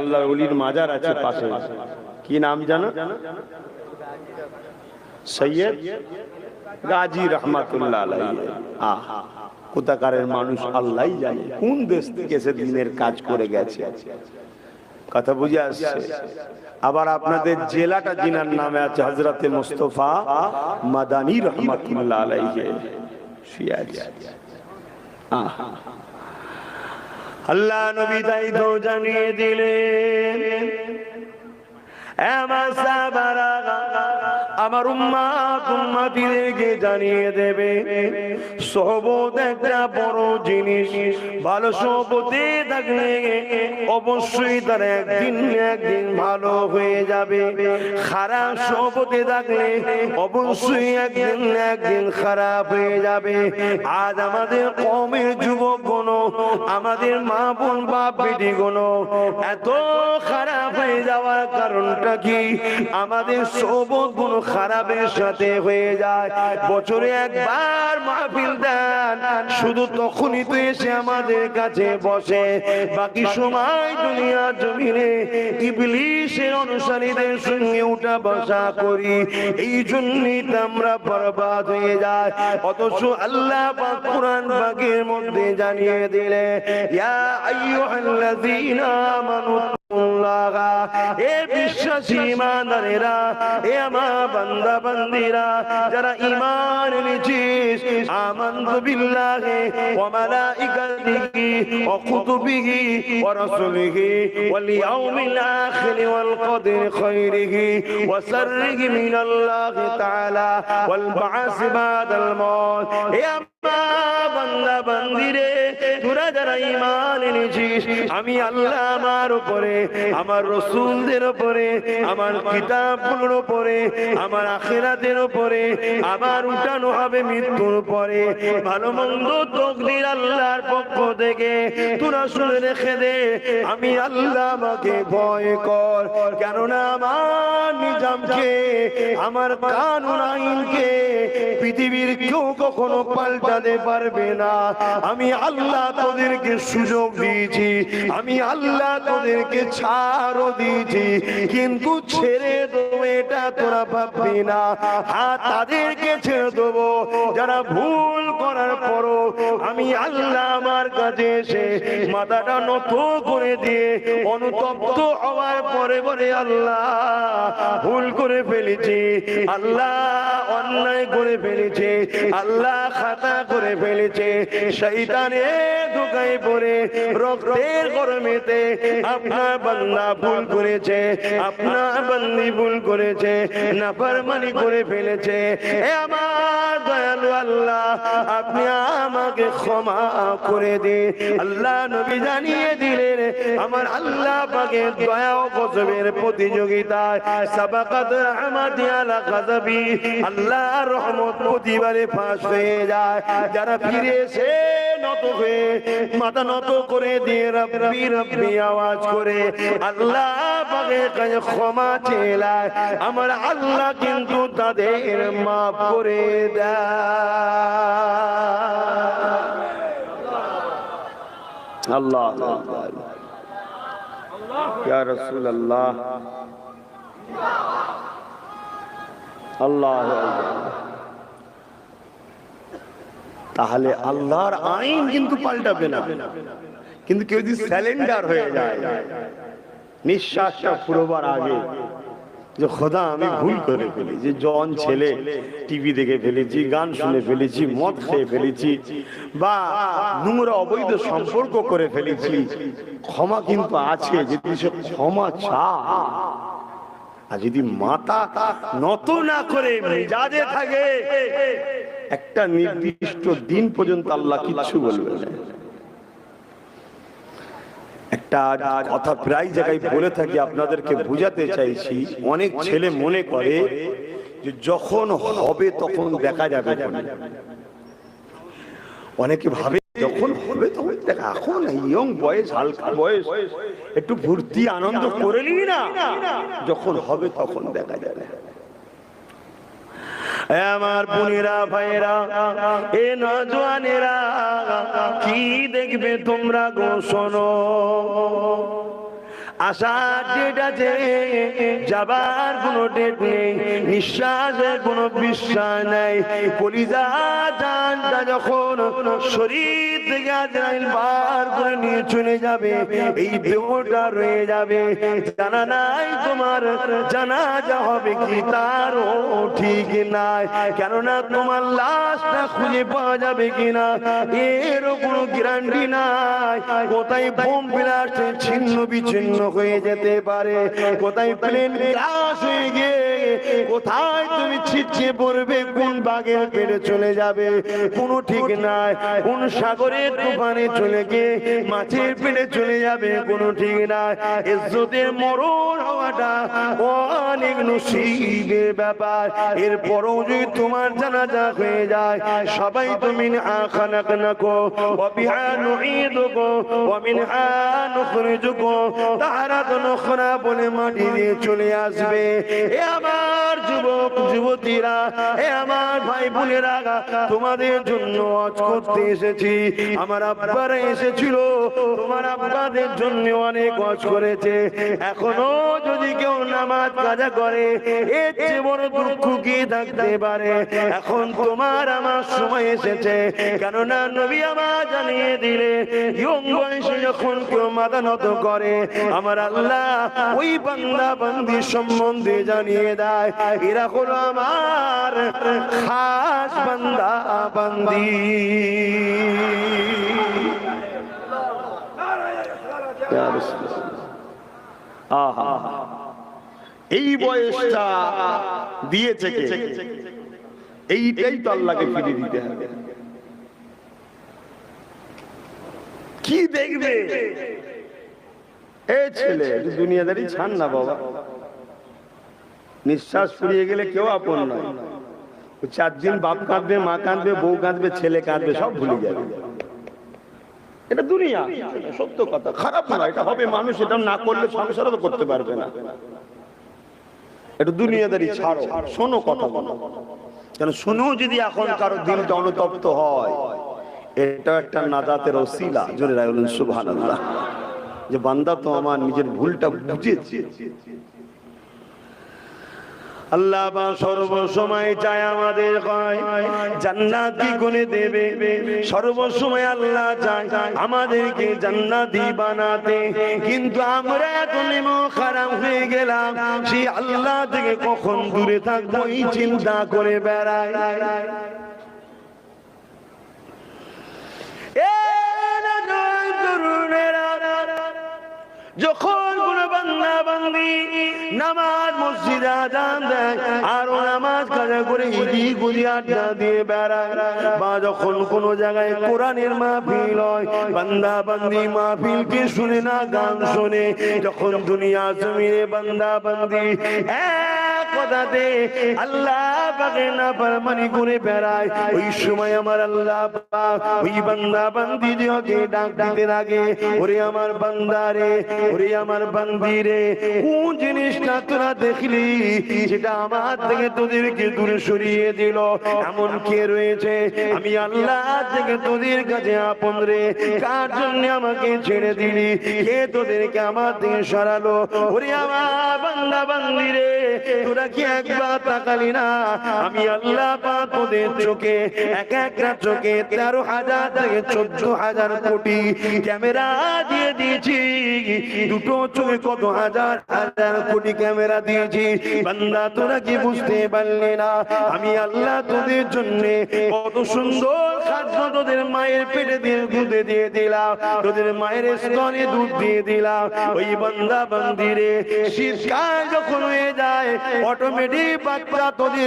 আল্লাহ অলির মাজার আছে পাশে। কি নাম জানো? সৈয়দ গাজী রহমাতুল্লাহ আহা কোথাকারের মানুষ আল্লাহই জানে কোন দেশ থেকে সে দিনের কাজ করে গেছে। কথা বুঝে আসছে? আবার আপনাদের জেলাটা জিনার নামে আছে হজরতে মুস্তফা মাদানী রহমাতুল্লাহ আলাইহি। শুয়ে আছে। আহা আল্লাহ নবী তাই তো জানিয়ে দিলেন। আমার সাহাবারা, আমার উম্মা উম্মাত উম্মাতিদেরকে জানিয়ে দেবে, সহবত একটা বড় জিনিস, ভালো সহবতে থাকলে অবশ্যই তার একদিন একদিন ভালো হয়ে যাবে। খারাপ সহবতে থাকলে অবশ্যই একদিন একদিন খারাপ হয়ে যাবে। আজ আমাদের কমের যুবক গুণ আমাদের মা বোন বাপ বেটি গুণ এত খারাপ হয়ে যাওয়ার কারণটা কি? আমাদের সবত গুণ খারাপের সাথে হয়ে যায়। বছরে একবার মাহফিল দেন। শুধু তখনই তো এসে আমাদের কাছে বসে। বাকি সময় দুনিয়া জমিনে ইবলিশের অনুসারীদের সঙ্গে উঠা বসা করি। এই জন্যই আমরা বরবাদ হয়ে যায় অথচ আল্লাহ পাক কোরআন পাকের মধ্যে জানিয়ে দিলে ইয়া আইয়ুহাল্লাযীনা আমানু আল্লাহা এ বিশ্বাসী ইমানদারেরা, এ আমার বান্দা বান্দিরা যারা ঈমান এনেছিস আমানতু বিল্লাহি ওয়া মালাইকাতিহি ওয়া কুতুবিহি ওয়া বান্দা বান্দিরে তোরা যারা ঈমান এনেছিস, আমি আল্লাহ আমার উপরে, আমার রসুলদের উপরে, আমার কিতাবগুলোর উপরে, আমার আখেরাতের উপরে, আমার উঠানো হবে মৃত্যুর পরে ভালো মন্দ তকদির আল্লাহর পক্ষ থেকে তোরা শুনে রেখে দে, আমি আল্লাহ আমাকে ভয় কর। কেননা আমার নিজামকে, আমার কানুন আইনকে পৃথিবীর কেউ কখনো পাল্টাতে পারবে না। আমি আল্লাহ তোদেরকে সুযোগ দিয়েছি। আমি আল্লাহ তোদেরকে ছাড়ও দিয়েছি। কিন্তু ছেড়ে দেবো এটা তোরা ভাববি না। হ্যাঁ তাদেরকে ছেড়ে দেবো যারা ভুল করার পরও। আমি আল্লাহ আমার কাছে এসে মাথাটা নত করে দিয়ে অনুতপ্ত হওয়ার পরে পরে আল্লাহ ভুল করে ফেলেছি। আল্লাহ অন্যায় করে ফেলেছে, আল্লাহ খাতা করে ফেলেছে শৈতানে রক্তের গরমেতে আপনার বান্দা ভুল করেছে, আপনার ভুল করেছে, নাফরমানি করে ফেলেছে। এ আমার দয়ালু আল্লাহ, আপনি আমাকে ক্ষমা করে আল্লাহ নবী জানিয়ে দিলেন, আমার আল্লাহ পাকে দয়া ও গজবের প্রতিযোগিতায় সাবাকাত রহমাতি আলা গাযাবি আল্লাহ রহমত প্রতিবারে ফাঁস হয়ে যায়। যারা ফিরে এসে নত হয়ে মাথা নত করে দিয়ে রব্বি রব্বি আওয়াজ করে আল্লাহ কাছে ক্ষমা চেলায়। আমার আল্লাহ কিন্তু তাদের মাফ করে দেয়। আল্লাহ। ইয়া রাসূল আল্লাহ আল্লাহ তাহলে আল্লাহর আইন কিন্তু পাল্টাবে না। কিন্তু কেউ যদি স্যালেন্ডার হয়ে যায় নিঃশ্বাসটা ফুরোবার আগে যে খোদা, আমি ভুল করে ফেলি যে জন ছেলে টিভি দেখে ফেলেছি, গান শুনে ফেলেছি, মদ খেয়ে ফেলেছি, বা নোংরা অবৈধ সম্পর্ক করে ফেলেছি, ক্ষমা কিন্তু আছে যদি সে ক্ষমা চা আর যদি মাথা নত না করে মেজাজে থাকে, একটা নির্দিষ্ট দিন পর্যন্ত আল্লাহ কিচ্ছু বলবে একটা কথা প্রায় জায়গায় বলে থাকি, আপনাদেরকে বুঝাতে চাইছি, অনেক ছেলে মনে করে যে যখন হবে তখন দেখা যাবে অনেকে ভাবে যখন হবে তখন দেখ এখন ইয়ং বয়স, হালকা বয়স, একটু ভর্তি আনন্দ করে নিবি না। যখন হবে তখন দেখা যাবে। আমার বোনেরা ভাইরা এ নজওয়ানেরা, কি দেখবে তোমরা গো শোনো? আসার ডেট আছে যাবার কোনো ডেট নেই, নিঃশ্বাসের কোনো বিশ্বাস নেই। কলিজা জানটা যখন শরীর থেকে আজরাইল বার করে নিয়ে চলে যাবে, এই দেহটা রয়ে যাবে। জানা নাই তোমার জানা যা হবে কি তারও ঠিক নাই। কেননা তোমার লাশটা খুঁজে পাওয়া যাবে কিনা, এরও কোনো গ্যারান্টি নাই। কোথায় বোম বিলাসে ছিন্ন বিচ্ছিন্ন হয়ে যেতে পারে। কোথায় প্লেন ক্রাশ হয়ে গিয়ে কোথায় তুমি ছিটছে পড়বে? কোন বাঘের পেটে চলে যাবে? কোনো ঠিক নাই। কোন সাগরের তুফানে চলে গিয়ে মাছের পেটে চলে যাবে? কোনো ঠিক নাই। ইজ্জতের মরণ হওয়াটা অনেক নসিবের ব্যাপার। এরপরও যদি তোমার জানাজা হয়ে যায়, সবাই তুমি আখানাক নাকো অবিহান ঈদকো অমিন হান খরিজকো তাহারা তো নখরা বলে মাটি দিয়ে চলে আসবে। এ আমার যুবক, যুবতীরা, এ আমার ভাই বোনেরা, তোমাদের জন্য আজ করতে এসেছি। আমার আব্বারা এসেছিল, তোমার আব্বাদের জন্য অনেক কাজ করেছে। এখনও যদি কেউ নামাজ কাজা করে, এর চেয়ে বড় দুঃখ কি থাকতে পারে? এখন তোমার আমার সময় এসেছে। কেননা নবী আমার জানিয়ে দিলে, ইয়ং বয়সে যখন কেউ মাথা নত করে, আমার আল্লাহ ওই বান্দা বান্দি সম্বন্ধে জানিয়ে দেয় এরা হলো আমার খাস বান্দা এই বয়সটা দিয়েছে এইটাই তো আল্লাহকে ফিরে দিতে হবে। কি দেখবে? এ ছেলে, দুনিয়াদারি ছাড় না বাবা। নিঃশ্বাস ফুরিয়ে গেলে কেউ আপন নয়। চার দিন বাপ কাঁদবে মা কাঁদবে বউ কাঁদবে ছেলে কাঁদবে সব ভুলে যাবে। এটা দুনিয়া সত্য কথা। খারাপ না এটা হবে মানুষ এটা না করলে সংসারও তো করতে পারবে না। এটা দুনিয়াদারি ছাড়ো। শোনো কথা বলো। কেন শোনো যদি এখন কারও দিনটা অনুতপ্ত হয় এটা একটা নাজাতের ওসিলা। জোরে রায় বলুন সুবহানাল্লাহ। যে বান্দা তো আমার নিজের ভুলটা বুঝেছে। আল্লাহ বা সর্বসময় চায় আমাদের জান্নাতি গুনে দেবে। সর্বসময় আল্লাহ চায় আমাদেরকে জান্নাতি বানাতে। কিন্তু আমরা এখন এমন খারাপ হয়ে গেলাম সেই আল্লাহ থেকে কখন দূরে থাকব এই চিন্তা করে বেড়ায়। এ নজর তরুণেরা, যখন কোন বান্দা বান্দি নামাজ মসজিদ আজান দেয়, আর নামাজ কাজা করে ইদি গুদি আড্ডা দিয়ে বেড়ায়, বা যখন কোন জায়গায় কোরআনের মাহফিল হয়, বান্দা বান্দি মাহফিলকে শুনে না, গান শুনে, যখন দুনিয়া জমিনে বান্দা বান্দি এক কথাতে আল্লাহ পাকে না পারমানি করে বেড়ায়। ওই সময় আমার আল্লাহ ওই বান্দা বান্দি দিওকে ডাক দিতে লাগে। ওরে আমার বান্দারে ওরে আমার বান্দি রে, কোন জিনিসটা তোরা দেখলি? সেটা আমার থেকে তোদেরকে দূরে সরিয়ে দিল। এমন কে রয়েছে? আমি আল্লাহ থেকে তোদের কাছে আপন রে। কার জন্য আমাকে ছেড়ে দিলি? কে তোদেরকে আমার থেকে সরালো? ওরে আমার বান্দা বান্দি রে, তোরা কি একবার না আমি আল্লাহ চোখে, এক একটা চোখে তেরো হাজার থেকে চোদ্দ হাজার কোটি ক্যামেরা দিয়ে দিয়েছি। দুটো চোখে কত হাজার হাজার কোটি ক্যামেরা দিয়েছি। বান্দা, তোরা কি বুঝতে না? আমি আল্লাহ তোদের জন্য কত সুন্দর খাদ্য তোদের মায়ের পেটে দিয়ে দুধে দিয়ে দিলাম। তোদের মায়ের স্তনে দুধ দিয়ে দিলাম। ওই বান্দা, বান্দিরে শীতকাল যখন হয়ে যায় অটোমেটিক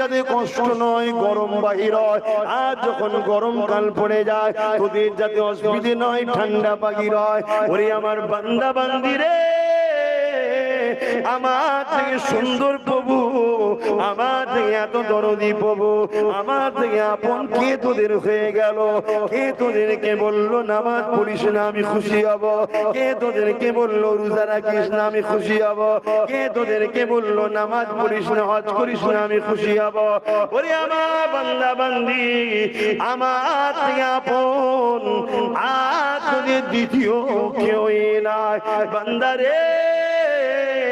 যাতে কষ্ট নয়, গরম বাহির হয়, আর যখন গরমকাল পড়ে যায়, তোদের যাতে অসুবিধে নয়, ঠান্ডা বাহির হয়, ওরে আমার বান্দা বান্দিরে আমার থেকে সুন্দর প্রভু, আমার থেকে এত দরদি প্রভু, আমার থেকে আপন কে তোদের হয়ে গেল। কে তোদেরকে বলল, নামাজ পড়িস না, আমি খুশি হব। কে তোদেরকে বলল, রোজা রাখিস না, আমি খুশি হব। কে তোদেরকে বলল, নামাজ পড়িস না, হজ করিস না, আমি খুশি হব। ওরে আমার বান্দা, বান্দি, আমার থেকে আপন, আর তোদের দ্বিতীয় কেউ নাই বান্দারে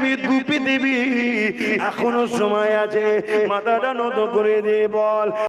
দু পৃথিবী এখনও সময় আছে। মাথাটা নত করে দে বল।